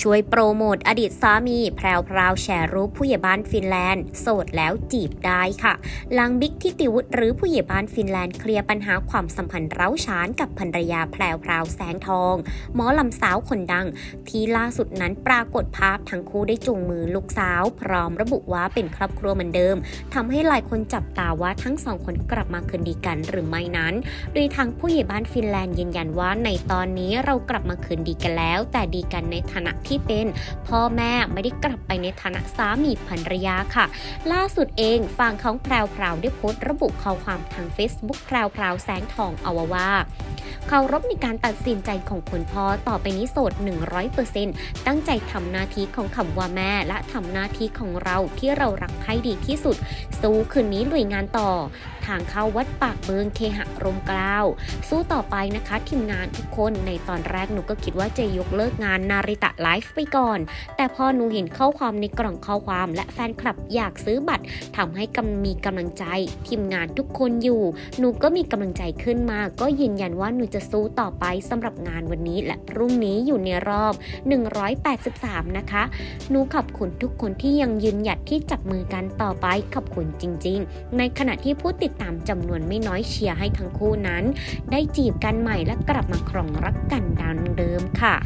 ช่วยโปรโมทอดีตสามี แพรวพราวแชร์รูปผู้ใหญ่บ้านฟินแลนด์ โสดแล้วจีบได้ค่ะ หลังบิ๊กทิติวุฒิหรือผู้ใหญ่บ้านฟินแลนด์เคลียร์ปัญหาความสัมพันธ์เร้าชานกับภรรยาแพรวพราวแสงทอง หมอลำสาวคนดัง ที่ล่าสุดนั้นปรากฏภาพทั้งคู่ได้จูงมือลูกสาว พร้อมระบุว่าเป็นครอบครัวเหมือนเดิมทำให้หลายคนจับตาว่าทั้งสองคนกลับมาคืนดีกันหรือไม่นั้น โดยทางผู้ใหญ่บ้านฟินแลนด์ยืนยันว่าในตอนนี้เรากลับมาคืนดีกันแล้ว แต่ดีกันในฐานะที่เป็นพ่อแม่ไม่ได้กลับไปในฐานะสามีภรรยาค่ะ ล่าสุดเองฝั่งของแพรวพราวได้โพสต์ระบุข้อความทาง Facebook แพรวพราวแสงทองเอาไว้ว่า เคารพในการตัดสินใจของคุณพ่อต่อไปนี้โสด 100%ตั้งใจทำหน้าที่ของคำว่าแม่และทำหน้าที่ของเราที่เรารักให้ดีที่สุด สู้คืนนี้ลุยงานต่อ ทางเข้าวัดปากเบิงเคหะรมกล้าว สู้ต่อไปนะคะทีมงานทุกคนในตอนแรกหนูก็คิดว่าจะยกเลิกงานนาริตะไลฟ์ไปก่อน แต่พอหนูเห็นข้อความในกล่องข้อความและแฟนคลับอยากซื้อบัตรทำให้กำมีกำลังใจ ทีมงานทุกคนอยู่ หนูก็มีกำลังใจขึ้นมา ก็ยืนยันว่าหนูจะสู้ต่อไปสำหรับงานวันนี้และพรุ่งนี้อยู่ในรอบ 183 นะคะ หนูขอบคุณทุกคนที่ยังยืนหยัดที่จับมือกันต่อไปขอบคุณจริง ๆ ในขณะที่ผู้ติดตามจำนวนไม่น้อยเชียร์ให้ทั้งคู่นั้น ได้จีบกันใหม่และกลับมาครองรักกันดังเดิมค่ะ